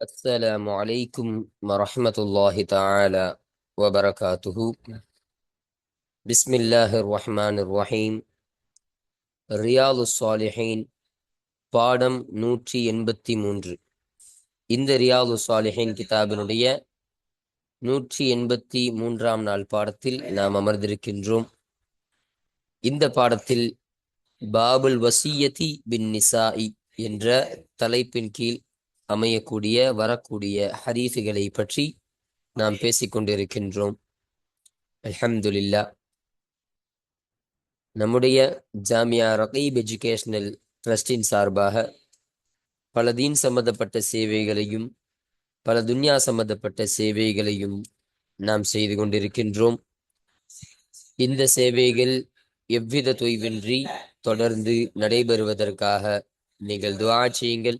السلام عليكم ورحمة الله تعالى وبركاته بسم الله الرحمن الرحيم ரியாது சாலிஹீன் பாடம் நூற்றி எண்பத்தி மூன்று இந்த ரியாது சாலிஹீன் கிதாபினுடைய நூற்றி எண்பத்தி மூன்றாம் நாள் பாடத்தில் நாம் அமர்ந்திருக்கின்றோம் இந்த பாடத்தில் பாபுல் வசியதி பின் நிசாஇ என்ற தலைப்பின் கீழ் அமையக்கூடிய வரக்கூடிய ஹரீஃபுகளை பற்றி நாம் பேசிக்கொண்டிருக்கின்றோம் அல்ஹம்துலில்லா. நம்முடைய ஜாமியா ரகீப் எஜுகேஷனல் ட்ரஸ்டின் சார்பாக பல தீன் சம்பந்தப்பட்ட சேவைகளையும் பல துன்யா சம்பந்தப்பட்ட சேவைகளையும் நாம் செய்து கொண்டிருக்கின்றோம். இந்த சேவைகள் எவ்வித தொய்வின்றி தொடர்ந்து நடைபெறுவதற்காக நீங்கள் துவா செய்யுங்கள்.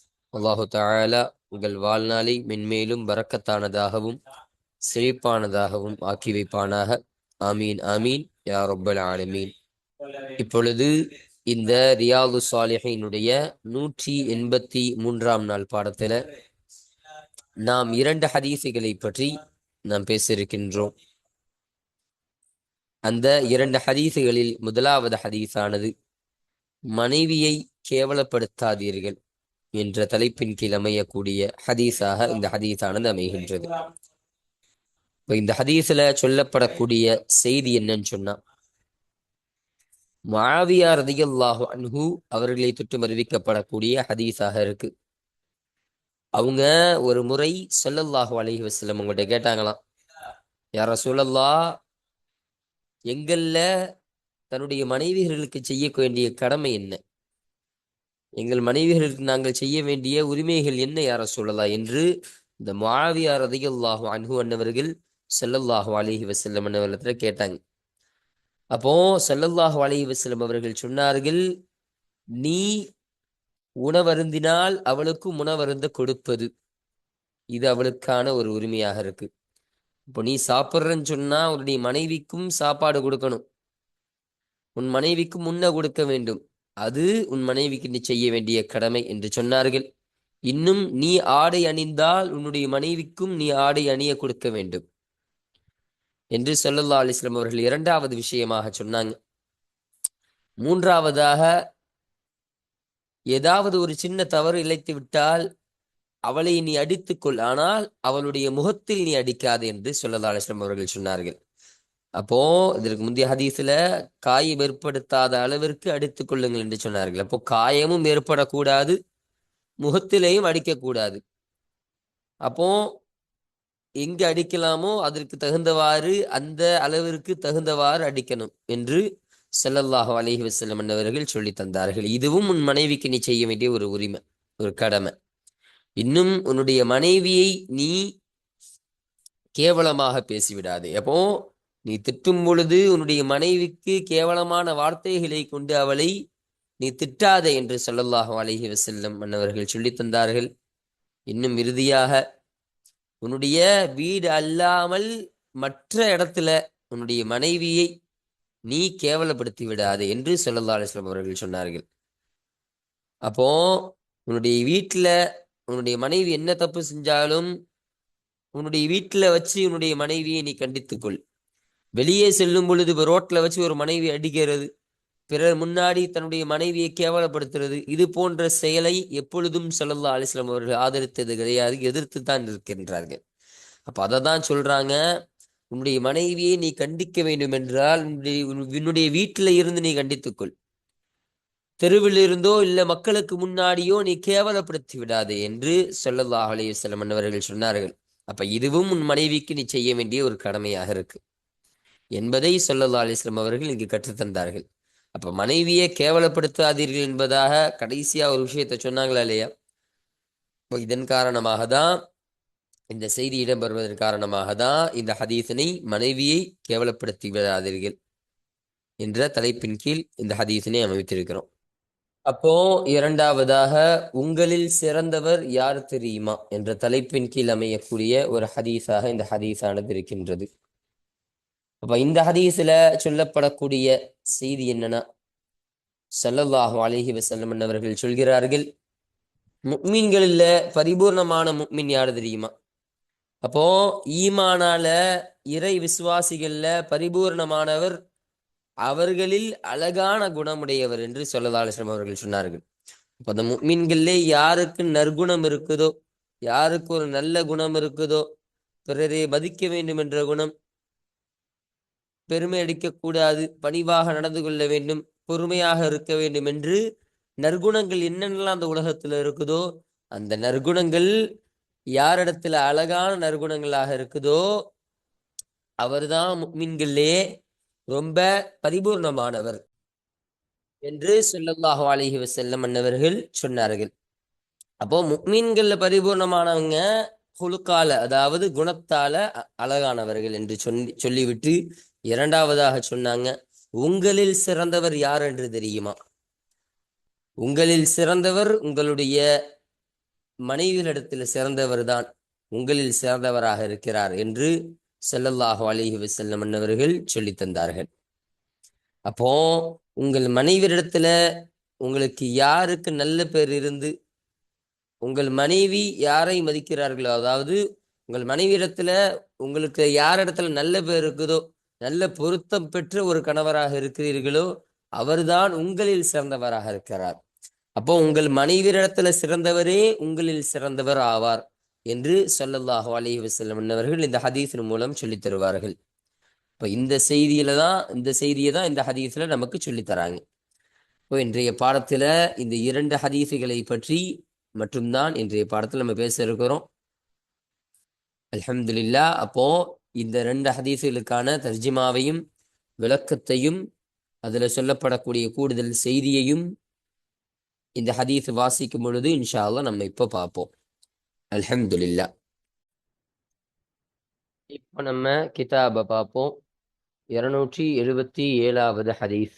அல்லாஹு தஆலா உங்கள் வாழ்நாளை மென்மேலும் பறக்கத்தானதாகவும் செழிப்பானதாகவும் ஆக்கி வைப்பானாக. ஆமீன் ஆமீன் யா ரொப்பல் ஆலமீன். இப்பொழுது இந்த ரியாது சாலிஹினுடைய நூற்றி எண்பத்தி மூன்றாம் நாள் பாடத்துல நாம் இரண்டு ஹதீசுகளை பற்றி நாம் பேசியிருக்கின்றோம். அந்த இரண்டு ஹதீசுகளில் முதலாவது ஹதீஸானது மனைவியை கேவலப்படுத்தாதீர்கள். என்ற தலைப்பின் கீழ் அமையக்கூடிய ஹதீஸாக இந்த ஹதீஸானது அமைகின்றது. இப்போ இந்த ஹதீஸில் சொல்லப்படக்கூடிய செய்தி என்னன்னு சொன்னா மாவியா ரதியல்லாஹு அன்ஹு அவர்களை தொட்டு அறிவிக்கப்படக்கூடிய ஹதீஸாக இருக்கு. அவங்க ஒரு முறை சொல்லல்லாஹு அலஹி வசலம் அவங்கள்ட்ட கேட்டாங்களாம் யார சொல்லல்லா எங்கள்ல தன்னுடைய மனைவிகளுக்கு செய்ய வேண்டிய கடமை என்ன? எங்கள் மனைவிகளுக்கு நாங்கள் செய்ய வேண்டிய உரிமைகள் என்ன யார சொல்லலாம் என்று இந்த மாவியார் அதிகல்லாஹு அன்ஹு அன்னவர்கள் செல்லல்லாஹு அலிஹி வசல்லம் அன்னவர்களிடத்துல கேட்டாங்க. அப்போ செல்லல்லாஹு அலிஹி வசல்லம் அவர்கள் சொன்னார்கள் நீ உணவருந்தினால் அவளுக்கு உணவருந்த கொடுப்பது. இது அவளுக்கான ஒரு உரிமையாக இருக்கு. இப்போ நீ சாப்பிட்றன்னு சொன்னா உன்னுடைய மனைவிக்கும் சாப்பாடு கொடுக்கணும். உன் மனைவிக்கும் முன்ன கொடுக்க வேண்டும். அது உன் மனைவிக்கு நீ செய்ய வேண்டிய கடமை என்று சொன்னார்கள். இன்னும் நீ ஆடை அணிந்தால் உன்னுடைய மனைவிக்கும் நீ ஆடை அணிய கொடுக்க வேண்டும். என்று சொல்லல்லா அலிஸ்லாம் அவர்கள் இரண்டாவது விஷயமாக சொன்னாங்க. மூன்றாவதாக ஏதாவது ஒரு சின்ன தவறு இழைத்து விட்டால் அவளை நீ அடித்துக்கொள் ஆனால் அவளுடைய முகத்தில் நீ அடிக்காது என்று சொல்லல்லா அலிஸ்லாம் அவர்கள் சொன்னார்கள். அப்போ இதற்கு முந்தைய ஹதீஸ்ல காயம் ஏற்படுத்தாத அளவிற்கு அடித்துக் கொள்ளுங்கள் என்று சொன்னார்கள். அப்போ காயமும் ஏற்படக்கூடாது முகத்திலையும் அடிக்கக்கூடாது. அப்போ எங்க அடிக்கலாமோ அதற்கு தகுந்தவாறு அந்த அளவிற்கு தகுந்தவாறு அடிக்கணும் என்று செல்லல்லாஹு அலஹி வசல்லம் என்னவர்கள் சொல்லி தந்தார்கள். இதுவும் உன் மனைவிக்கு நீ செய்ய வேண்டிய ஒரு உரிமை ஒரு கடமை. இன்னும் உன்னுடைய மனைவியை நீ கேவலமாக பேசிவிடாது. அப்போ நீ திட்டும் பொழுது உன்னுடைய மனைவிக்கு கேவலமான வார்த்தைகளை கொண்டு அவளை நீ திட்டாதே என்று ஸல்லல்லாஹு அலைஹி வசல்லம் அன்னவர்கள் சொல்லி தந்தார்கள். இன்னும் இறுதியாக உன்னுடைய வீடு அல்லாமல் மற்ற இடத்துல உன்னுடைய மனைவியை நீ கேவலப்படுத்தி விடாதே என்று சொல்லல்லா அலிஸ்லாம் அவர்கள் சொன்னார்கள். அப்போ உன்னுடைய வீட்டில் உன்னுடைய மனைவி என்ன தப்பு செஞ்சாலும் உன்னுடைய வீட்டில் வச்சு உன்னுடைய மனைவியை நீ கண்டித்துக்கொள் வெளியே செல்லும் பொழுது இப்போ ரோட்ல வச்சு ஒரு மனைவி அடிக்கிறது பிறர் முன்னாடி தன்னுடைய மனைவியை கேவலப்படுத்துறது இது போன்ற செயலை எப்பொழுதும் சல்லல்லா அலிஸ்லாம் அவர்கள் ஆதரித்தது கிடையாது எதிர்த்து தான் இருக்கின்றார்கள். அப்ப அதை தான் சொல்றாங்க உன்னுடைய மனைவியை நீ கண்டிக்க வேண்டும் என்றால் உன்னுடைய வீட்டில் வீட்டில இருந்து நீ கண்டித்துக்கொள். தெருவில் இருந்தோ இல்ல மக்களுக்கு முன்னாடியோ நீ கேவலப்படுத்தி விடாதே என்று ஸல்லல்லாஹு அலைஹி அவர்கள் சொன்னார்கள். அப்ப இதுவும் உன் மனைவிக்கு நீ செய்ய வேண்டிய ஒரு கடமையாக இருக்கு. என்பதை சொல்லல்லா அலிஸ்லாம் அவர்கள் இங்கு கற்றுத்தந்தார்கள் அப்ப மனைவியை கேவலப்படுத்தாதீர்கள் என்பதாக கடைசியா ஒரு விஷயத்தை சொன்னாங்களா இல்லையா? இப்போ இதன் காரணமாக தான் இந்த செய்தி இடம்பெறுவதன் காரணமாக தான் இந்த ஹதீசனை மனைவியை கேவலப்படுத்தி விடாதீர்கள் என்ற தலைப்பின் கீழ் இந்த ஹதீசனை அமைத்திருக்கிறோம். அப்போ இரண்டாவதாக உங்களில் சிறந்தவர் யார் தெரியுமா என்ற தலைப்பின் கீழ் அமையக்கூடிய ஒரு ஹதீஸாக இந்த ஹதீஸானது இருக்கின்றது. அப்ப இந்த ஹதீஸ்ல சொல்லப்படக்கூடிய செய்தி என்னன்னா சல்லல்லாஹு அலைஹி வஸல்லம் அவர்கள் சொல்கிறார்கள் முக்மீன்களில் பரிபூர்ணமான முக்மீன் யார் தெரியுமா? அப்போ ஈமானால இறை விசுவாசிகள்ல பரிபூர்ணமானவர் அவர்களில் அழகான குணமுடையவர் என்று சொல்லதாலிஸ்லம் அவர்கள் சொன்னார்கள். அப்போ அந்த முக்மீன்களிலே யாருக்கு நற்குணம் இருக்குதோ யாருக்கு ஒரு நல்ல குணம் இருக்குதோ பிறரை மதிக்க வேண்டும் என்ற குணம் பெருமை அடிக்கக்கூடாது பணிவாக நடந்து கொள்ள வேண்டும் பொறுமையாக இருக்க வேண்டும் என்று நற்குணங்கள் என்னென்னலாம் அந்த உலகத்துல இருக்குதோ அந்த நற்குணங்கள் யாரிடத்துல அழகான நற்குணங்களாக இருக்குதோ அவர்தான் முக்மின்களே ரொம்ப பரிபூர்ணமானவர் என்று சொல்லல்லாஹு அலிஹி வசல்லம் அன்னவர்கள் சொன்னார்கள். அப்போ முக்மீன்கள்ல பரிபூர்ணமானவங்க குழுக்கால அதாவது குணத்தால அ- அழகானவர்கள் என்று சொல்லி சொல்லிவிட்டு இரண்டாவதாக சொன்னாங்க உங்களில் சிறந்தவர் யார் என்று தெரியுமா? உங்களில் சிறந்தவர் உங்களுடைய மனைவியிடத்தில் சிறந்தவர் தான் உங்களில் சிறந்தவராக இருக்கிறார் என்று செல்லல்லாஹு அலிஹி வசல்லம் அன்னவர்கள் சொல்லித் தந்தார்கள். அப்போ உங்கள் மனைவியிடத்துல உங்களுக்கு யாருக்கு நல்ல பேர் இருந்து உங்கள் மனைவி யாரை மதிக்கிறார்களோ அதாவது உங்கள் மனைவியிடத்துல உங்களுக்கு யார் இடத்துல நல்ல பேர் இருக்குதோ நல்ல பொருத்தம் பெற்ற ஒரு கணவராக இருக்கிறீர்களோ அவர்தான் உங்களில் சிறந்தவராக இருக்கிறார். அப்போ உங்கள் மனைவியிடத்துல சிறந்தவரே உங்களில் சிறந்தவர் ஆவார் என்று சொல்லல்லாஹு அலைஹி வசல்லம் என்னவர்கள் இந்த ஹதீஸின் மூலம் சொல்லித் தருவார்கள். இப்போ இந்த செய்தியில தான் இந்த செய்தியை தான் இந்த ஹதீஸ்ல நமக்கு சொல்லித் தராங்க. இப்போ இன்றைய பாடத்துல இந்த இரண்டு ஹதீஸுகளை பற்றி மட்டும்தான் இன்றைய பாடத்தில் நம்ம பேச இருக்கிறோம். அலமதுல்லா அப்போ இந்த ரெண்டு ஹதீஸுகளுக்கான தர்ஜிமாவையும் விளக்கத்தையும் அதுல சொல்லப்படக்கூடிய கூடுதல் செய்தியையும் இந்த ஹதீஸ் வாசிக்கும் பொழுது இன்ஷா நம்ம இப்போ பார்ப்போம். அல்ஹம்துலில்லா. இப்போ நம்ம கிதாபை பார்ப்போம். இருநூற்றி எழுபத்தி ஏழாவது ஹதீஸ்.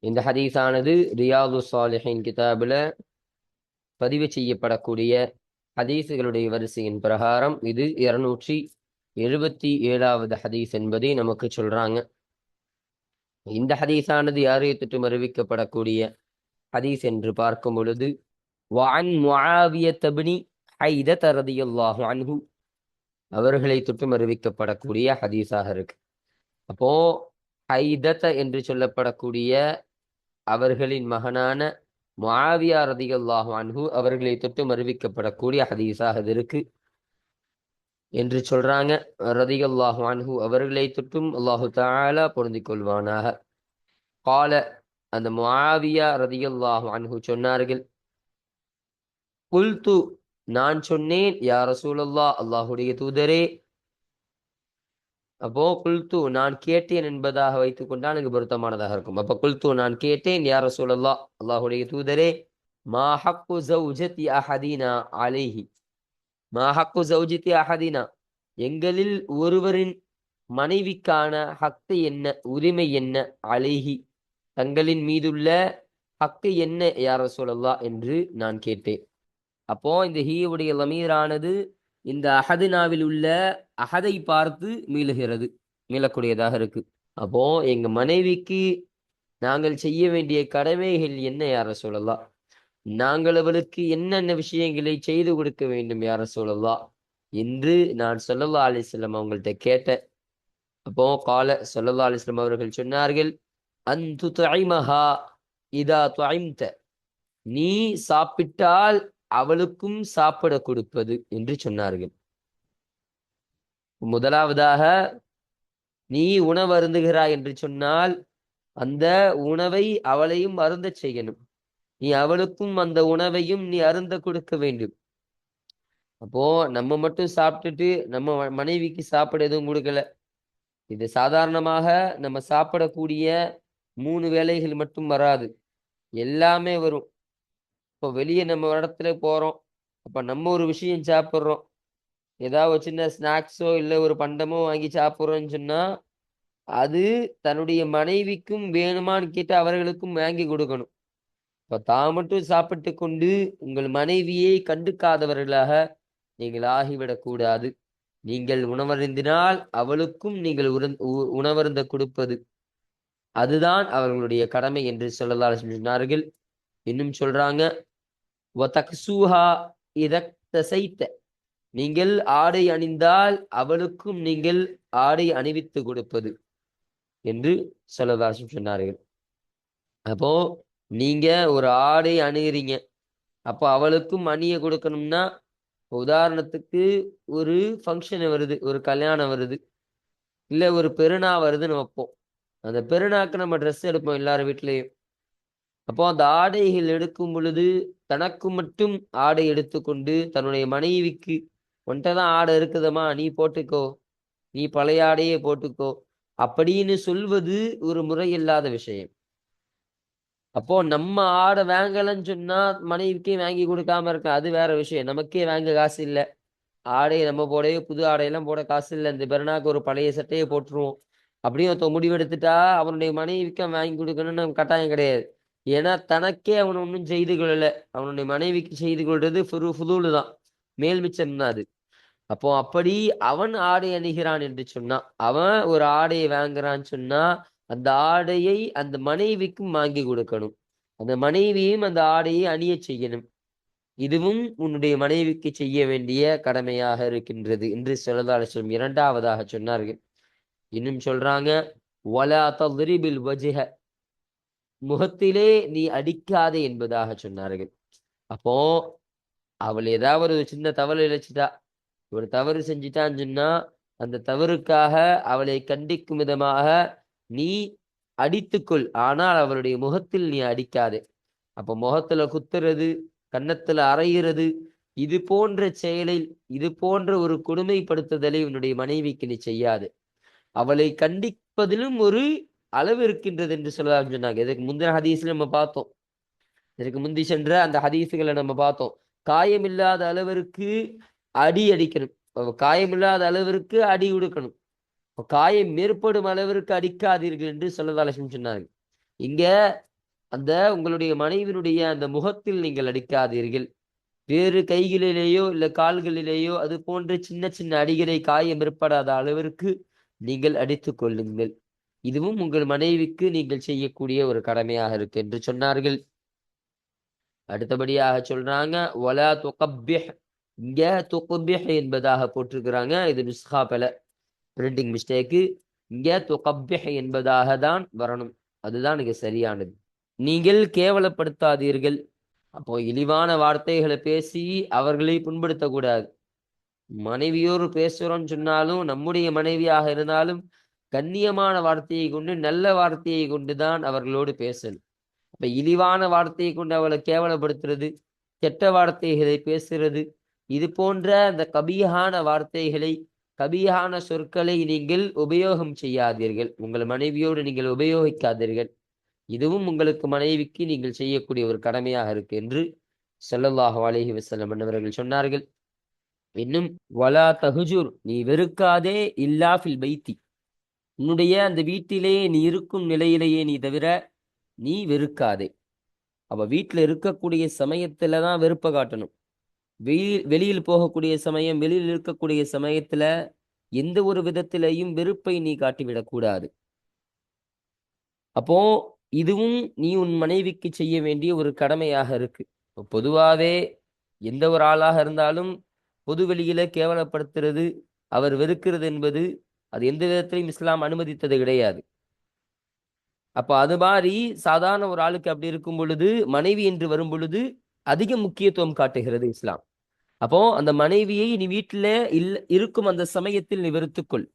இந்த ஹதீஸானது ரியாது சாலிஹின் கிதாபில் பதிவு செய்யப்படக்கூடிய ஹதீஸுகளுடைய வரிசையின் பிரகாரம் இது இருநூற்றி எழுபத்தி ஏழாவது ஹதீஸ் என்பதை நமக்கு சொல்றாங்க. இந்த ஹதீஸானது யாரை தொற்றும் அறிவிக்கப்படக்கூடிய ஹதீஸ் என்று பார்க்கும் பொழுது வான் முஆவிய தபினி ஹைதத் ரதியல்லாஹு அன்ஹு. அவர்களை தொற்றும் அறிவிக்கப்படக்கூடிய ஹதீஸாக இருக்கு. அப்போ ஹைதத என்று சொல்லப்படக்கூடிய அவர்களின் மகனான முஆவியா ரதியல்லாஹு அன்ஹு அவர்களை தொட்டும் அறிவிக்கப்படக்கூடிய ஹதீஸாக இது இருக்கு. என்று சொல்றாங்க. ரதியல்லாஹு அன்ஹு அவர்களை தொட்டும் அல்லாஹு தாலா பொருந்தி கொள்வானாக. கால அந்த மாவியா ரதியல்லாஹு அன்ஹு சொன்னார்கள். குல்து நான் சொன்னேன் யா ரசூலல்லா அல்லாஹுடைய தூதரே. அப்போ குல்து நான் கேட்டேன் என்பதாக வைத்துக் கொண்டால் எனக்கு பொருத்தமானதாக இருக்கும். அப்ப குல்து நான் கேட்டேன் யா ரசூலல்லா அல்லாஹுடைய தூதரே மா ஹக்கு அஹதீனா அலிஹி. மாஹக்கு சௌஜித்தி அஹதினா அஹதீனா? எங்களில் ஒருவரின் மனைவிக்கான ஹக்கு என்ன உரிமை என்ன? அழகி தங்களின் மீதுள்ள ஹக்கு என்ன யார சொல்லலா என்று நான் கேட்டேன். அப்போ இந்த ஹீயுடைய லமீரானது இந்த அஹதினாவில் உள்ள அஹதை பார்த்து மீளுகிறது மீளக்கூடியதாக இருக்கு. அப்போ எங்க மனைவிக்கு நாங்கள் செய்ய வேண்டிய கடமைகள் என்ன யார சொல்லலாம் நாங்கள் அவளுக்கு என்னென்ன விஷயங்களை செய்து கொடுக்க வேண்டும் யார சொல்லலாம் என்று நான் சொல்லல்லா அலிஸ்லம் அவங்கள்ட்ட கேட்டேன். அப்போ கால சொல்லல்லா அலிஸ்லம் அவர்கள் சொன்னார்கள் அந்து துவைமஹா இதா துவைம்த நீ சாப்பிட்டால் அவளுக்கும் சாப்பிட கொடுப்பது என்று சொன்னார்கள். முதலாவதாக நீ உணவு அருந்துகிறாய் என்று சொன்னால் அந்த உணவை அவளையும் அருந்த செய்யணும். நீ அவளுக்கும் அந்த உணவையும் நீ அருந்த கொடுக்க வேண்டும். அப்போ நம்ம மட்டும் சாப்பிட்டுட்டு நம்ம மனைவிக்கு சாப்பிட எதுவும் கொடுக்கல. இது சாதாரணமாக நம்ம சாப்பிடக்கூடிய மூணு வேலைகள் மட்டும் வராது. எல்லாமே வரும். இப்போ வெளியே நம்ம இடத்துல போகிறோம் அப்போ நம்ம ஒரு விஷயம் சாப்பிட்றோம். ஏதாவது சின்ன ஸ்நாக்ஸோ இல்லை ஒரு பண்டமோ வாங்கி சாப்பிட்றோன்னு சொன்னால் அது தன்னுடைய மனைவிக்கும் வேணுமான்னு கேட்டு அவர்களுக்கும் வாங்கி கொடுக்கணும். இப்போ தான் மட்டும் சாப்பிட்டு கொண்டு உங்கள் மனைவியை கண்டுக்காதவர்களாக நீங்கள் ஆகிவிடக்கூடாது நீங்கள் உணவருந்தினால் அவளுக்கும் நீங்கள் உறந் உ- உணவருந்த கொடுப்பது. அதுதான் அவர்களுடைய கடமை என்று சொல்லலாம் சொன்னார்கள். இன்னும் சொல்றாங்க நீங்கள் ஆடை அணிந்தால் அவளுக்கும் நீங்கள் ஆடை அணிவித்து கொடுப்பது என்று சொல்லதாசம் சொன்னார்கள். அப்போ நீங்க ஒரு ஆடை அணுகிறீங்க அப்போ அவளுக்கும் மணியை கொடுக்கணும்னா உதாரணத்துக்கு ஒரு ஃபங்க்ஷன் வருது ஒரு கல்யாணம் வருது இல்லை ஒரு பெருநா வருதுன்னு வைப்போம். அந்த பெருநாக்கு நம்ம ட்ரெஸ் எடுப்போம் எல்லார் வீட்லேயும். அப்போ அந்த ஆடைகள் எடுக்கும் பொழுது தனக்கு மட்டும் ஆடை எடுத்துக்கொண்டு தன்னுடைய மனைவிக்கு உன்கிட்ட தான் ஆடை இருக்குதம்மா நீ போட்டுக்கோ. நீ பழைய ஆடையே போட்டுக்கோ. அப்படின்னு சொல்வது ஒரு முறை இல்லாத விஷயம். அப்போ நம்ம ஆடை வாங்கலைன்னு சொன்னா மனைவிக்கே வாங்கி கொடுக்காம இருக்க அது வேற விஷயம். நமக்கே வாங்க காசு இல்லை. ஆடையை நம்ம போடவே புது ஆடையெல்லாம் போட காசு இல்லை. இந்த பெருநாக்கு ஒரு பழைய சட்டையை போட்டுருவோம். அப்படின்னு ஒருத்தன் முடிவெடுத்துட்டா அவனுடைய மனைவிக்கு வாங்கி கொடுக்கணும்னு கட்டாயம் கிடையாது. ஏன்னா தனக்கே அவன் ஒன்றும் செய்து கொள்ளலை. அவனுடைய மனைவிக்கு செய்து கொள்றது ஃபுரு ஃபுதூலு தான். மேல் மிச்சம் தான் அது. அப்போ அப்படி அவன் ஆடை அணிகிறான் என்று சொன்னான் அவன் ஒரு ஆடையை வாங்குறான்னு சொன்னா அந்த ஆடையை அந்த மனைவிக்கும் வாங்கி கொடுக்கணும். அந்த மனைவியும் அந்த ஆடையை அணிய செய்யணும். இதுவும் உன்னுடைய மனைவிக்கு செய்ய வேண்டிய கடமையாக இருக்கின்றது என்று சொல்லதால இரண்டாவதாக சொன்னார்கள். இன்னும் சொல்றாங்க வலா தத்ரிபில் வஜ்ஹ. முகத்திலே நீ அடிக்காதே என்பதாக சொன்னார்கள். அப்போ அவள் ஏதாவது ஒரு சின்ன தவறு இழைச்சிட்டா ஒரு தவறு செஞ்சிட்டான்னு சொன்னா அந்த தவறுக்காக அவளை கண்டிக்கும் விதமாக நீ அடித்துக்கொள் ஆனால் அவளுடைய முகத்தில் நீ அடிக்காதே. அப்போ முகத்துல குத்துறது கன்னத்துல அறையிறது இது போன்ற செயலை இது போன்ற ஒரு கொடுமைப்படுத்துதலை உன்னுடைய மனைவிக்கு நீ செய்யாது. அவளை கண்டிப்பதிலும் ஒரு அளவு இருக்கின்றது என்று சொல்லலாம் சொன்னாங்க. இதுக்கு முந்தின ஹதீஸ்ல நம்ம பார்த்தோம். இதற்கு முந்தி சென்ற அந்த ஹதீஸுகளை நம்ம பார்த்தோம். காயமில்லாத அளவிற்கு அடி அடிக்கணும். காயமில்லாத அளவிற்கு அடி உடுக்கணும். இப்போ காயம் மேற்படும் அளவிற்கு அடிக்காதீர்கள் என்று சொல்லதாலட்சுமி சொன்னாங்க இங்க அந்த உங்களுடைய மனைவினுடைய அந்த முகத்தில் நீங்கள் அடிக்காதீர்கள். வேறு கைகளிலேயோ இல்லை கால்களிலேயோ அது போன்ற சின்ன சின்ன அடிகளை காயம் ஏற்படாத அளவிற்கு நீங்கள் அடித்துக் கொள்ளுங்கள். இதுவும் உங்கள் மனைவிக்கு நீங்கள் செய்யக்கூடிய ஒரு கடமையாக இருக்கு என்று சொன்னார்கள். அடுத்தபடியாக சொல்றாங்க ஒலா துகப்பிஹ் இங்க துகப்பிஹ் என்பதாக போட்டிருக்கிறாங்க இது நுஸ்காபல பிரிண்டிங் மிஸ்டேக்கு இங்கே துகப்பிஹ் என்பதாக தான் வரணும். அதுதான் இங்கே சரியானது. நீங்கள் கேவலப்படுத்தாதீர்கள். அப்போ இழிவான வார்த்தைகளை பேசி அவர்களை புண்படுத்தக்கூடாது. மனைவியோர் பேசுகிறோம்னு சொன்னாலும் நம்முடைய மனைவியாக இருந்தாலும் கண்ணியமான வார்த்தையை கொண்டு நல்ல வார்த்தையை கொண்டு தான் அவர்களோடு பேசணும் அப்ப இழிவான வார்த்தையை கொண்டு அவளை கேவலப்படுத்துறது கெட்ட வார்த்தைகளை பேசுறது இது போன்ற அந்த கபியான வார்த்தைகளை கபியான சொற்களை நீங்கள் உபயோகம் செய்யாதீர்கள். உங்கள் மனைவியோடு நீங்கள் உபயோகிக்காதீர்கள். இதுவும் உங்களுக்கு மனைவிக்கு நீங்கள் செய்யக்கூடிய ஒரு கடமையாக இருக்கு என்று சொல்லல்லாஹு அலஹி வசல்லம் அவர்கள் சொன்னார்கள். இன்னும் வலா தகுஜூர் நீ வெறுக்காதே இல்லாஃபில் பைத்தி. உன்னுடைய அந்த வீட்டிலே நீ இருக்கும் நிலையிலேயே நீ தவிர நீ வெறுக்காதே. அப்ப வீட்டில் இருக்கக்கூடிய சமயத்துல தான் வெறுப்பை காட்டணும். வெளியில் வெளியில் போகக்கூடிய சமயம் வெளியில் இருக்கக்கூடிய சமயத்துல எந்த ஒரு விதத்திலையும் வெறுப்பை நீ காட்டிவிடக்கூடாது அப்போ இதுவும் நீ உன் மனைவிக்கு செய்ய வேண்டிய ஒரு கடமையாக இருக்கு. பொதுவாகவே பொதுவாவே எந்த ஒரு ஆளாக இருந்தாலும் பொது வெளியில கேவலப்படுத்துறது அவர் வெறுக்கிறது என்பது அது எந்த விதத்திலையும் இஸ்லாம் அனுமதித்தது கிடையாது. அப்போ அது மாதிரி சாதாரண ஒரு ஆளுக்கு அப்படி இருக்கும் பொழுது மனைவி என்று வரும் பொழுது அதிக முக்கியத்துவம் காட்டுகிறது இஸ்லாம். அப்போ அந்த மனைவியை நீ வீட்டில இல் இருக்கும் அந்த சமயத்தில் நீ வெறுத்துக்கொள்.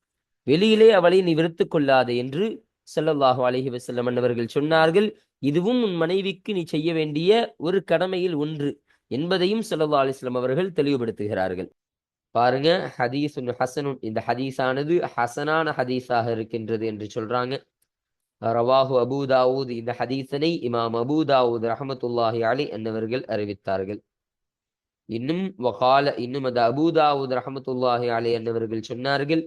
வெளியிலே அவளை நீ வெறுத்துக் கொள்ளாதே என்று செல்லல்லாஹு அலஹி வசல்லம் அவர்கள் சொன்னார்கள். இதுவும் உன் மனைவிக்கு நீ செய்ய வேண்டிய ஒரு கடமையில் ஒன்று என்பதையும் செல்லல்லா அலிஸ்லாம் அவர்கள் தெளிவுபடுத்துகிறார்கள். பாருங்க ஹதீஸ் ஹசனுன். இந்த ஹதீஸானது ஹசனான ஹதீஸாக இருக்கின்றது என்று சொல்றாங்க. ரவாஹு அபூ தாவூத். இந்த ஹதீஸனை இமாம் அபு தாவூத் ரஹமத்துல்லாஹி அலி என்னவர்கள் அறிவித்தார்கள். இன்னும் வகால இன்னும் அது அபூதாவுத் ரஹமத்துல்லாஹி அலை என்னவர்கள் சொன்னார்கள்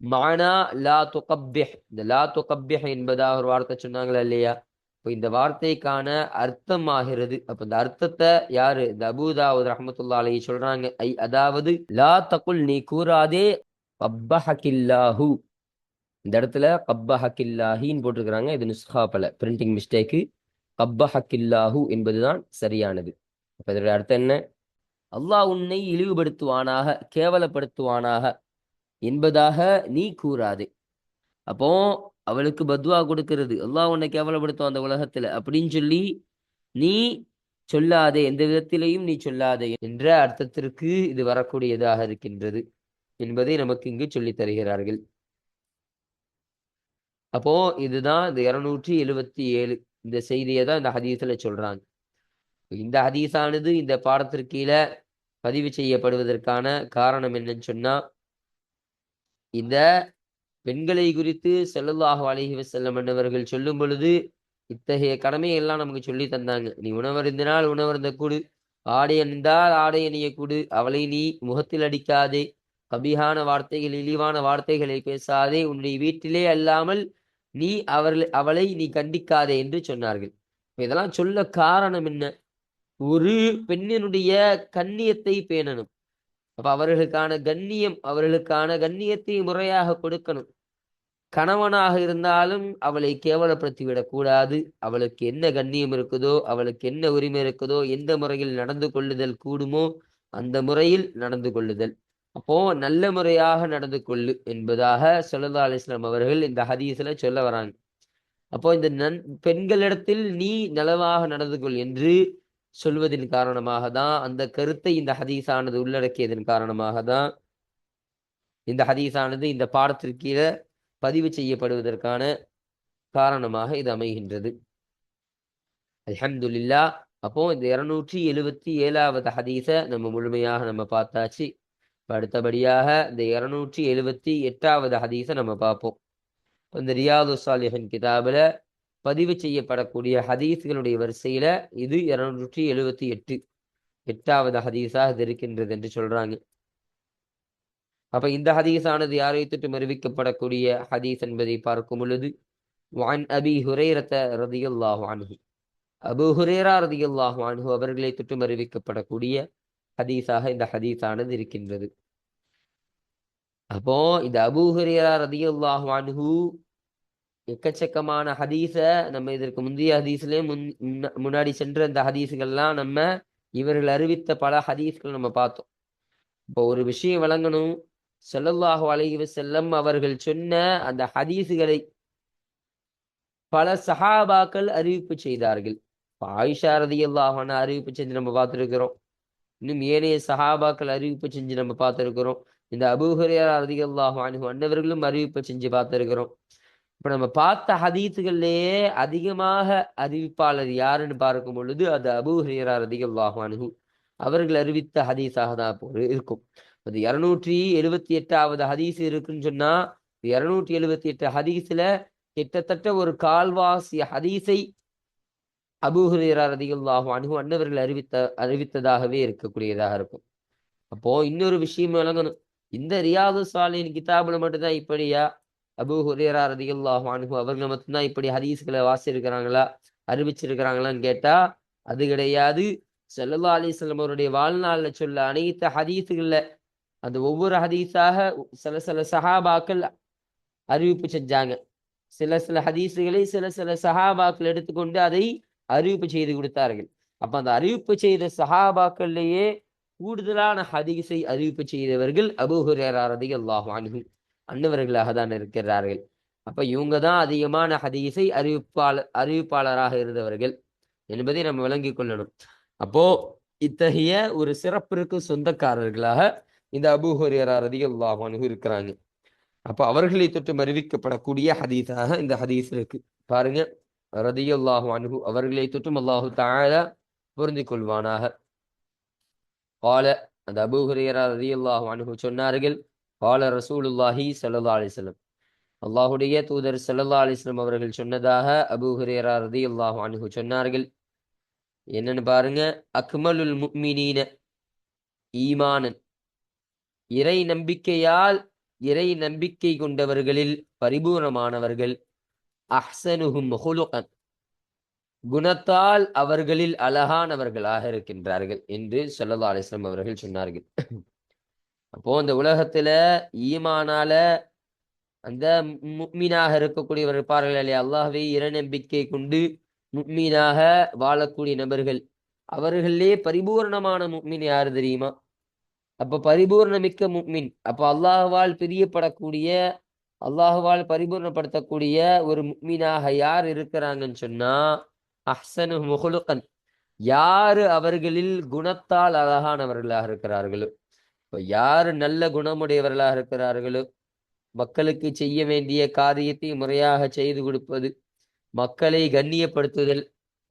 மானா லா துகப்பிஹ். இந்த லா துகப்பிஹ் என்பதாக ஒரு வார்த்தை சொன்னாங்களா இல்லையா? இப்போ இந்த வார்த்தைக்கான அர்த்தம் ஆகிறது அப்ப இந்த அர்த்தத்தை யாரு? இந்த அபூதாவுத் ரஹமத்துல்லா அலை சொல்றாங்க. ஐ அதாவது லா தகுல் நீ கூறாதே கப்பஹகில்லாஹு. இந்த இடத்துல கப்பஹகில்லாஹின்னு போட்டிருக்கிறாங்க. இது நுஸ்ஹா பிரிண்டிங் மிஸ்டேக்கு கப்பஹகில்லாஹு என்பதுதான் சரியானது. அப்போ இதோட அர்த்தம் என்ன? அல்லாஹ் உன்னை இழிவுபடுத்துவானாக கேவலப்படுத்துவானாக என்பதாக நீ கூறாதே. அப்போ அவளுக்கு பத்வா கொடுக்கிறது. அல்லாஹ் உன்னை கேவலப்படுத்தும் அந்த உலகத்துல. அப்படின்னு சொல்லி நீ சொல்லாதே. எந்த விதத்திலையும் நீ சொல்லாதே என்ற அர்த்தத்திற்கு இது வரக்கூடியதாக இருக்கின்றது என்பதை நமக்கு இங்கு சொல்லித் தருகிறார்கள். அப்போ இதுதான் இந்த இருநூற்றி எழுவத்தி ஏழு. இந்த செய்தியை தான் இந்த ஹதீஸ்ல சொல்றாங்க. இந்த ஹதீஸானது இந்த பாடத்திற்கு கீழே பதிவு செய்யப்படுவதற்கான காரணம் என்னன்னு சொன்னா இந்த பெண்களை குறித்து ஸல்லல்லாஹு அழகி செல்லம் என்பவர்கள் சொல்லும் பொழுது இத்தகைய கடமையெல்லாம் நமக்கு சொல்லி தந்தாங்க. நீ உணவருந்தினால் உணவருந்த கூடு ஆடை அணிந்தால் ஆடை அணிய கூடு அவளை நீ முகத்தில் அடிக்காதே கபிகான வார்த்தைகள் இழிவான வார்த்தைகளை பேசாதே உன்னுடைய வீட்டிலே அல்லாமல் நீ அவர்கள் அவளை நீ கண்டிக்காதே என்று சொன்னார்கள். இதெல்லாம் சொல்ல காரணம் என்ன? ஒரு பெண்ணினுடைய கண்ணியத்தை பேணணும். அப்ப அவர்களுக்கான கண்ணியம் அவர்களுக்கான கண்ணியத்தை முறையாக கொடுக்கணும். கணவனாக இருந்தாலும் அவளை கேவலப்படுத்தி விடக்கூடாது அவளுக்கு என்ன கண்ணியம் இருக்குதோ அவளுக்கு என்ன உரிமை இருக்குதோ எந்த முறையில் நடந்து கொள்ளுதல் கூடுமோ அந்த முறையில் நடந்து கொள்ளுதல். அப்போ நல்ல முறையாக நடந்து கொள்ளு என்பதாக சொல்லதா அலிஸ்லாம் அவர்கள் இந்த ஹதீஸ்ல சொல்ல வராங்க. அப்போ இந்த நன் பெண்களிடத்தில் நீ நலவாக நடந்து கொள் என்று சொல்வதின் காரணமாக தான் அந்த கருத்தை இந்த ஹதீஸானது உள்ளடக்கியதன் காரணமாக தான் இந்த ஹதீஸானது இந்த பாடத்திற்கீழ பதிவு செய்யப்படுவதற்கான காரணமாக இது அமைகின்றது. அஹம்துல்லா அப்போ இந்த இருநூற்றி எழுவத்தி ஏழாவது ஹதீஸை நம்ம முழுமையாக நம்ம பார்த்தாச்சு. அடுத்தபடியாக இந்த இருநூற்றி எழுவத்தி எட்டாவது ஹதீஸை நம்ம பார்ப்போம். இந்த ரியாது சாலிஹின் கிதாபில் பதிவு செய்யப்படக்கூடிய ஹதீஸ்களுடைய வரிசையில இது இருநூற்றி எழுவத்தி எட்டு. எட்டாவது ஹதீஸாக இது இருக்கின்றது என்று சொல்றாங்க. அப்ப இந்த ஹதீஸானது யாரை தொட்டு அறிவிக்கப்படக்கூடிய ஹதீஸ் என்பதை பார்க்கும் பொழுது வான் அபி ஹுரேரத்த ரதியுல்லாஹு அன்ஹு. அபு ஹுரேரா ரதியுல்லாஹு அன்ஹு அவர்களை தொட்டு அறிவிக்கப்படக்கூடிய ஹதீஸாக இந்த ஹதீஸானது இருக்கின்றது. அப்போ இந்த அபு ஹுரேரா ரதியுல்லாஹு எக்கச்சக்கமான ஹதீஸை நம்ம இதற்கு முந்தைய ஹதீஸ்லேயே முன் முன்னாடி சென்ற இந்த ஹதீஸுகள்லாம் நம்ம இவர்கள் அறிவித்த பல ஹதீஸ்கள் நம்ம பார்த்தோம். இப்போ ஒரு விஷயம் விளங்கணும். ஸல்லல்லாஹு அலைஹி செல்லம் அவர்கள் சொன்ன அந்த ஹதீஸுகளை பல சஹாபாக்கள் அறிவிப்பு செய்தார்கள். இப்போ ஆயிஷா ரதியல்லாஹு அறிவிப்பு செஞ்சு நம்ம பார்த்துருக்கிறோம். இன்னும் ஏனைய சஹாபாக்கள் அறிவிப்பு செஞ்சு நம்ம பார்த்துருக்கிறோம். இந்த அபூ ஹுரைரா ரதியல்லாஹு அன்னவர்களும் அறிவிப்பு செஞ்சு பார்த்துருக்கிறோம். இப்ப நம்ம பார்த்த ஹதீத்துகள்லேயே அதிகமாக அறிவிப்பாளர் யாருன்னு பார்க்கும் பொழுது அது அபு ஹரியரார் ரதியல்லாஹு அவர்கள் அறிவித்த ஹதீஸாக தான் இருக்கும். அது இரநூற்றி எழுவத்தி எட்டாவது ஹதீஸ் இருக்குன்னு சொன்னா இரநூற்றி எழுவத்தி எட்டு ஹதீஸ்ல கிட்டத்தட்ட ஒரு கால்வாசி ஹதீஸை அபு ஹுரைரா ரதியல்லாஹு அன்ஹு அன்னவர்கள் அறிவித்த அறிவித்ததாகவே இருக்கக்கூடியதாக இருக்கும். அப்போ இன்னொரு விஷயம் விளங்கணும். இந்த ரியாது சாலின் கிதாபுல மட்டும்தான் இப்படியா? அபூ ஹுரேரா ரதியல்லாஹு அனுகு அவர்கள் மட்டும்தான் இப்படி ஹதீஸ்களை வாசிருக்கிறாங்களா அறிவிச்சிருக்கிறாங்களான்னு கேட்டா அது கிடையாது. செல்லல்லா அலிஸ்லம் அவருடைய வாழ்நாளில் சொல்ல அனைத்து ஹதீஸுகள்ல அந்த ஒவ்வொரு ஹதீஸாக சில சில சஹாபாக்கள் அறிவிப்பு செஞ்சாங்க. சில சில ஹதீஸுகளை சில சில சஹாபாக்கள் எடுத்துக்கொண்டு அதை அறிவிப்பு செய்து கொடுத்தார்கள். அப்ப அந்த அறிவிப்பு செய்த சஹாபாக்கள்லேயே கூடுதலான ஹதீஸை அறிவிப்பு செய்தவர்கள் அபூ ரதி அல்லாஹ் அன்ஹு. அன்னவர்களாக தான் இருக்கிறார்கள். அப்ப இவங்க தான் அதிகமான ஹதீஸை அறிவிப்பாளர் அறிவிப்பாளராக இருந்தவர்கள் என்பதை நம்ம விளங்கி கொள்ளணும். அப்போ இத்தகைய ஒரு சிறப்பிற்கு சொந்தக்காரர்களாக இந்த அபூஹரியரா ரதிகல்லாஹ் அணுகு இருக்கிறாங்க. அப்போ அவர்களை தொற்று அறிவிக்கப்படக்கூடிய ஹதீஸாக இந்த ஹதீஸ் இருக்கு. பாருங்க. ரதியுல்லாஹு அனுகு அவர்களை தொட்டும் அல்லாஹு தாழ புரிந்து கொள்வானாக. கால அந்த அபூஹரியரா ரதியுல்லாஹு அணுகு சொன்னார்கள் கால ரசூலுல்லாஹி சல்லா அலிஸ்லம் அல்லாஹுடைய தூதர் சல்லா அலிஸ்லம் அவர்கள் சொன்னதாக அபு ஹுரேரா ரதி அல்லாஹ் அனுகு சொன்னார்கள் என்னன்னு பாருங்க அக்மலுல் முக்மினீன ஈமானன் இறை நம்பிக்கையால் இறை நம்பிக்கை கொண்டவர்களில் பரிபூர்ணமானவர்கள் அஹ்சனுஹும் ஹுலுகன் குணத்தால் அவர்களில் அழகானவர்களாக இருக்கின்றார்கள் என்று சல்லா அலிஸ்லம் அவர்கள் சொன்னார்கள் அப்போ இந்த உலகத்துல ஈமானால அந்த முக்மீனாக இருக்கக்கூடியவர் இருப்பார்கள் இல்லையா? அல்லாஹ்வை இறைநம்பிக்கை கொண்டு முக்மீனாக வாழக்கூடிய நபர்கள். அவர்களே பரிபூர்ணமான முக்மின் யாரு தெரியுமா? அப்ப பரிபூர்ணமிக்க முக்மின். அப்ப அல்லாஹுவால் பிரியப்படக்கூடிய அல்லாஹ்வால் பரிபூர்ணப்படுத்தக்கூடிய ஒரு முக்மீனாக யார் இருக்கிறாங்கன்னு சொன்னா அஹ்சனு முகுலுகன் யாரு அவர்களில் குணத்தால் அழகானவர்களாக இருக்கிறார்களோ? இப்போ யார் நல்ல குணமுடையவர்களாக இருக்கிறார்களோ மக்களுக்கு செய்ய வேண்டிய காரியத்தை முறையாக செய்து கொடுப்பது மக்களை கண்ணியப்படுத்துதல்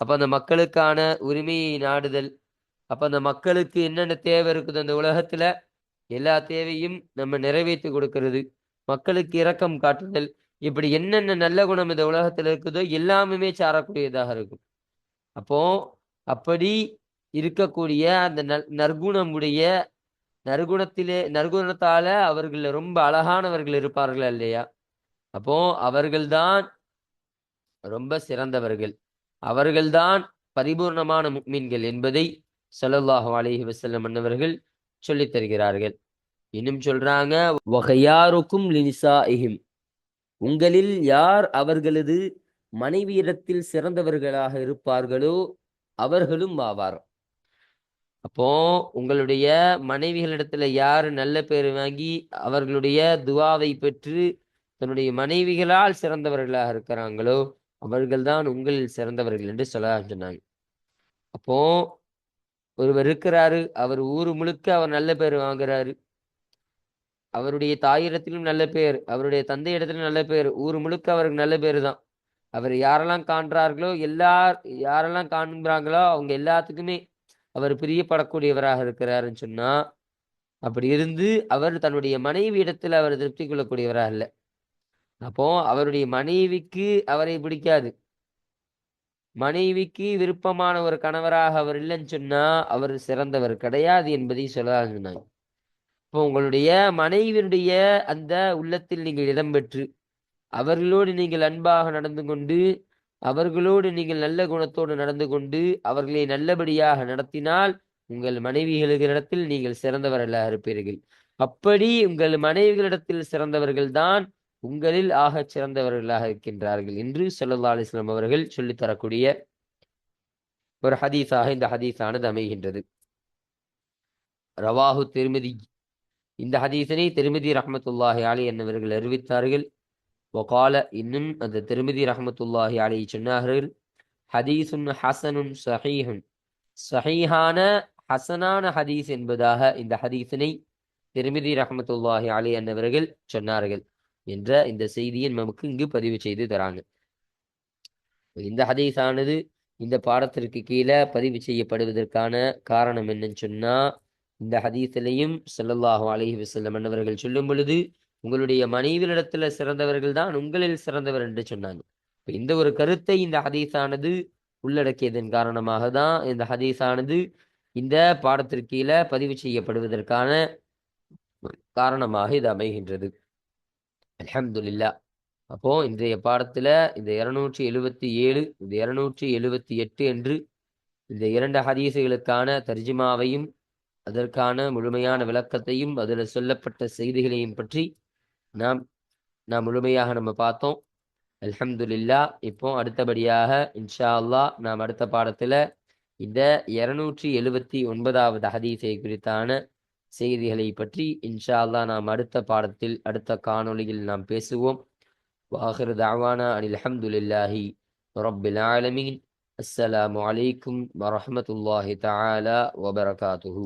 அப்போ அந்த மக்களுக்கான உரிமையை நாடுதல் அப்போ அந்த மக்களுக்கு என்னென்ன தேவை இருக்குது அந்த உலகத்தில் எல்லா தேவையும் நம்ம நிறைவேற்றி கொடுக்கறது மக்களுக்கு இரக்கம் காட்டுதல் இப்படி என்னென்ன நல்ல குணம் இந்த உலகத்தில் இருக்குதோ எல்லாமே சாரக்கூடியதாக இருக்கும். அப்போ அப்படி இருக்கக்கூடிய அந்த நற்குணமுடைய நற்குணத்திலே நற்குணத்தால அவர்கள் ரொம்ப அழகானவர்கள் இருப்பார்கள் இல்லையா? அப்போ அவர்கள்தான் ரொம்ப சிறந்தவர்கள். அவர்கள்தான் பரிபூர்ணமான முக்மீன்கள் என்பதை ஸல்லல்லாஹு அலைஹி வசல்லம் அன்னவர்கள் சொல்லித் தருகிறார்கள். இன்னும் சொல்றாங்க வகையாருக்கும் லினிசா இஹிம் உங்களில் யார் அவர்களது மனைவியிடத்தில் சிறந்தவர்களாக இருப்பார்களோ அவர்களும் ஆவார். அப்போ உங்களுடைய மனைவிகளிடத்துல யார் நல்ல பேர் வாங்கி அவர்களுடைய துவாவை பெற்று தன்னுடைய மனைவிகளால் சிறந்தவர்களாக இருக்கிறாங்களோ அவர்கள்தான் உங்களில் சிறந்தவர்கள் என்று சொல்ல சொன்னாங்க. அப்போ ஒருவர் இருக்கிறாரு அவர் ஊர் முழுக்க அவர் நல்ல பேர் வாங்குறாரு. அவருடைய தாயிடத்திலும் நல்ல பேர் அவருடைய தந்தை இடத்திலும் நல்ல பேர் ஊர் முழுக்க அவருக்கு நல்ல பேர் தான். அவர் யாரெல்லாம் காண்றார்களோ எல்லார் யாரெல்லாம் காண்கிறாங்களோ அவங்க எல்லாத்துக்குமே அவர் பிரியப்படக்கூடியவராக இருக்கிறாருன்னு சொன்னா அப்படி இருந்து அவர் தன்னுடைய மனைவி இடத்துல அவர் திருப்தி கொள்ளக்கூடியவராக இல்லை. அப்போ அவருடைய மனைவிக்கு அவரை பிடிக்காது. மனைவிக்கு விருப்பமான ஒரு கணவராக அவர் இல்லைன்னு சொன்னா அவர் சிறந்தவர் கிடையாது என்பதை சொல்லலாம் சொன்னாங்க. இப்போ உங்களுடைய மனைவியினுடைய அந்த உள்ளத்தில் நீங்கள் இடம்பெற்று அவர்களோடு நீங்கள் அன்பாக நடந்து கொண்டு அவர்களோடு நீங்கள் நல்ல குணத்தோடு நடந்து கொண்டு அவர்களை நல்லபடியாக நடத்தினால் உங்கள் மனைவிகளிடத்தில் நீங்கள் சிறந்தவர்களாக இருப்பீர்கள். அப்படி உங்கள் மனைவிகளிடத்தில் சிறந்தவர்கள் தான் உங்களில் ஆகச் சிறந்தவர்களாக இருக்கின்றார்கள் என்று சொல்லல்லா அலிஸ்லாம் அவர்கள் சொல்லித்தரக்கூடிய ஒரு ஹதீஸாக இந்த ஹதீஸானது அமைகின்றது. ரவாஹு திருமதி. இந்த ஹதீசனை திருமதி ரஹமத்துல்லாஹி அலி என்னவர்கள் அறிவித்தார்கள். ஒகால இன்னும் அந்த திருமதி ரஹமத்துல்லாஹி அலி சொன்னார்கள் ஹதீசுன் ஹசனுன் சஹீஹுன் சஹீஹான ஹசனான ஹதீஸ் என்பதாக இந்த ஹதீஸினை திருமதி ரஹமத்துல்லாஹி அலி அன்னவர்கள் சொன்னார்கள் என்ற இந்த செய்தியை நமக்கு இங்கு பதிவு செய்து தராங்க. இந்த ஹதீஸானது இந்த பாடத்திற்கு கீழே பதிவு செய்யப்படுவதற்கான காரணம் என்னன்னு சொன்னா இந்த ஹதீஸிலையும் செல்லல்லாஹு அலைஹி வசல்லம் அன்னவர்கள் சொல்லும் பொழுது உங்களுடைய மனைவியிடத்துல சிறந்தவர்கள் தான் உங்களில் சிறந்தவர் என்று சொன்னாங்க. இந்த ஒரு கருத்தை இந்த ஹதீஸானது உள்ளடக்கியதன் காரணமாக தான் இந்த ஹதீஸானது இந்த பாடத்திற்கீழ பதிவு செய்யப்படுவதற்கான காரணமாக இது அமைகின்றது. அலமதுல்லா அப்போ இன்றைய பாடத்துல இந்த இருநூற்றி எழுவத்தி ஏழு இந்த இருநூற்றி எழுவத்தி எட்டு என்று இந்த இரண்டு ஹதீசுகளுக்கான தர்ஜிமாவையும் அதற்கான முழுமையான விளக்கத்தையும் அதில் சொல்லப்பட்ட செய்திகளையும் பற்றி நாம் நாம் முழுமையாக நம்ம பார்த்தோம். அல்ஹம்துலில்லா இப்போ அடுத்தபடியாக இன்ஷா அல்லாஹ் நாம் அடுத்த பாடத்துல இந்த இருநூற்றி எழுபத்தி ஒன்பதாவது ஹதீஸை குறித்தான செய்திகளை பற்றி இன்ஷா அல்லாஹ் நாம் அடுத்த பாடத்தில் அடுத்த காணொளியில் நாம் பேசுவோம். வாஹிர் தாவானா அனில் அல்ஹம்துலில்லாஹி ரப்பில் ஆலமீன். அஸ்ஸலாமு அலைக்கும் வரஹ்மத்துல்லாஹி தாலா வபரகாத்துஹூ.